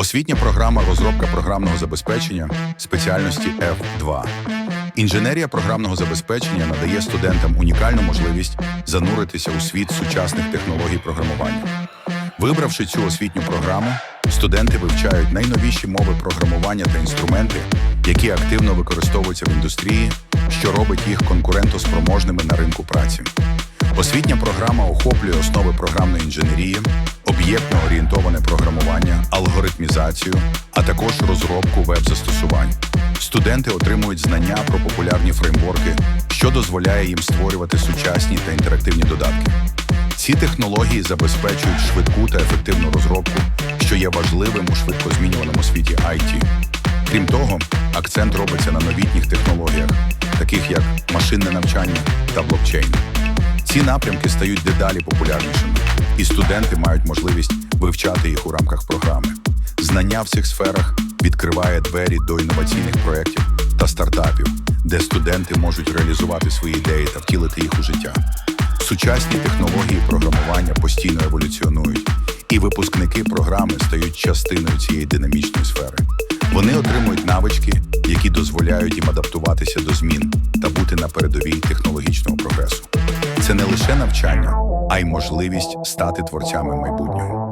Освітня програма розробка програмного забезпечення спеціальності F2. Інженерія програмного забезпечення надає студентам унікальну можливість зануритися у світ сучасних технологій програмування. Вибравши цю освітню програму, студенти вивчають найновіші мови програмування та інструменти, які активно використовуються в індустрії, що робить їх конкурентоспроможними на ринку праці. Освітня програма охоплює основи програмної інженерії, об'єктно орієнтоване програмування, алгоритмізацію, а також розробку веб-застосувань. Студенти отримують знання про популярні фреймворки, що дозволяє їм створювати сучасні та інтерактивні додатки. Ці технології забезпечують швидку та ефективну розробку, що є важливим у швидкозмінюваному світі IT. Крім того, акцент робиться на новітніх технологіях, таких як машинне навчання та блокчейн. Ці напрямки стають дедалі популярнішими, і студенти мають можливість вивчати їх у рамках програми. Знання в цих сферах відкриває двері до інноваційних проєктів та стартапів, де студенти можуть реалізувати свої ідеї та втілити їх у життя. Сучасні технології програмування постійно еволюціонують, і випускники програми стають частиною цієї динамічної сфери. Вони отримують навички, які дозволяють їм адаптуватися до змін та бути на передовій технологічного прогресу. Це не лише навчання, а й можливість стати творцями майбутнього.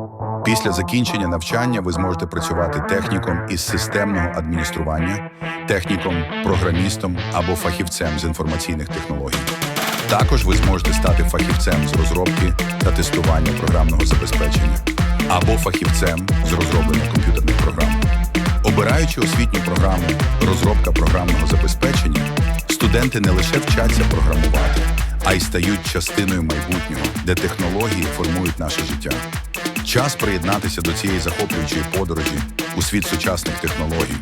Після закінчення навчання ви зможете працювати техніком із системного адміністрування, техніком, програмістом або фахівцем з інформаційних технологій. Також ви зможете стати фахівцем з розробки та тестування програмного забезпечення або фахівцем з розроблення комп'ютерних програм. Обираючи освітню програму розробка програмного забезпечення, студенти не лише вчаться програмувати, а й стають частиною майбутнього, де технології формують наше життя. Час приєднатися до цієї захоплюючої подорожі у світ сучасних технологій